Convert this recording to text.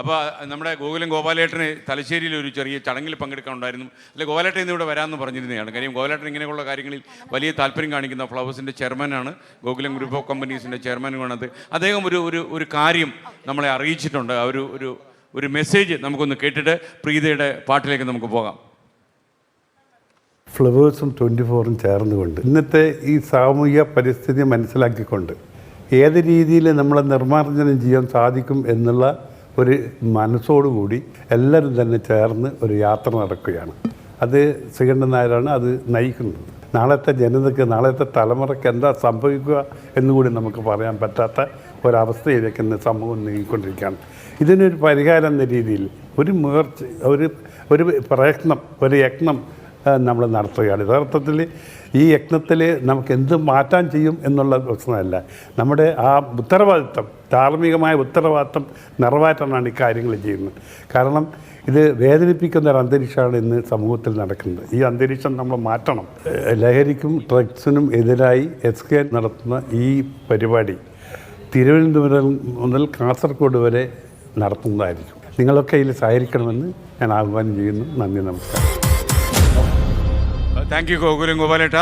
അപ്പോൾ നമ്മുടെ ഗോകുലം ഗോപാലേട്ടന് തലശ്ശേരിയിൽ ഒരു ചെറിയ ചടങ്ങിൽ പങ്കെടുക്കാൻ ഉണ്ടായിരുന്നു അല്ലെ ഗോപാലേട്ടൻ ഇന്ന് ഇവിടെ വരാമെന്ന് പറഞ്ഞിരുന്നതാണ്. കാര്യം ഗോപാലേട്ടൻ ഇങ്ങനെയുള്ള കാര്യങ്ങളിൽ വലിയ താല്പര്യം കാണിക്കുന്ന ഫ്ലവേഴ്സിന്റെ ചെയർമാനാണ് ഗോകുലം ഗ്രൂപ്പ് ഓഫ് കമ്പനീസിന്റെ ചെയർമാനുമാണത്. അദ്ദേഹം ഒരു ഒരു ഒരു കാര്യം നമ്മളെ അറിയിച്ചിട്ടുണ്ട്. ആ ഒരു ഒരു ഒരു മെസ്സേജ് നമുക്കൊന്ന് കേട്ടിട്ട് പ്രീതയുടെ പാട്ടിലേക്ക് നമുക്ക് പോകാം. ഫ്ലവേഴ്സും ട്വന്റി ഫോറും ചേർന്നുകൊണ്ട് ഇന്നത്തെ ഈ സാമൂഹിക പരിസ്ഥിതി മനസ്സിലാക്കിക്കൊണ്ട് ഏത് രീതിയിൽ നമ്മളെ നിർമ്മാർജനം ചെയ്യാൻ സാധിക്കും എന്നുള്ള ഒരു മനസ്സോടുകൂടി എല്ലാവരും തന്നെ ചേർന്ന് ഒരു യാത്ര നടക്കുകയാണ്. അത് ശ്രീകണ്ഠൻ നായരാണ് അത് നയിക്കുന്നത്. നാളത്തെ ജനതയ്ക്ക് നാളത്തെ തലമുറയ്ക്ക് എന്താ സംഭവിക്കുക എന്നുകൂടി നമുക്ക് പറയാൻ പറ്റാത്ത ഒരവസ്ഥയിലേക്ക് ഇന്ന് സമൂഹം നീങ്ങിക്കൊണ്ടിരിക്കുകയാണ്. ഇതിനൊരു പരിഹാരം എന്ന രീതിയിൽ ഒരു മുയർച്ച ഒരു ഒരു പ്രയത്നം ഒരു യത്നം നമ്മൾ നടത്തുകയാണ്. യഥാർത്ഥത്തിൽ ഈ യജ്ഞത്തിൽ നമുക്ക് എന്ത് മാറ്റാൻ ചെയ്യും എന്നുള്ള പ്രശ്നമല്ല. നമ്മുടെ ആ ഉത്തരവാദിത്വം ധാർമ്മികമായ ഉത്തരവാദിത്വം നിറവേറ്റാനാണ് ഇക്കാര്യങ്ങൾ കാര്യങ്ങൾ ചെയ്യുന്നത്. കാരണം ഇത് വേദനിപ്പിക്കുന്ന ഒരു അന്തരീക്ഷമാണ് ഇന്ന് സമൂഹത്തിൽ നടക്കുന്നത്. ഈ അന്തരീക്ഷം നമ്മൾ മാറ്റണം. ലഹരിക്കും ഡ്രഗ്സിനും എതിരായി എസ് കെ നടത്തുന്ന ഈ പരിപാടി തിരുവനന്തപുരം മുതൽ കാസർഗോഡ് വരെ നടത്തുന്നതായിരിക്കും. നിങ്ങളൊക്കെ ഇതിൽ സഹകരിക്കണമെന്ന് ഞാൻ ആഹ്വാനം ചെയ്യുന്നു. നന്ദി നമസ്കാരം. Thank you Gokulam ഗോപാലേട്ട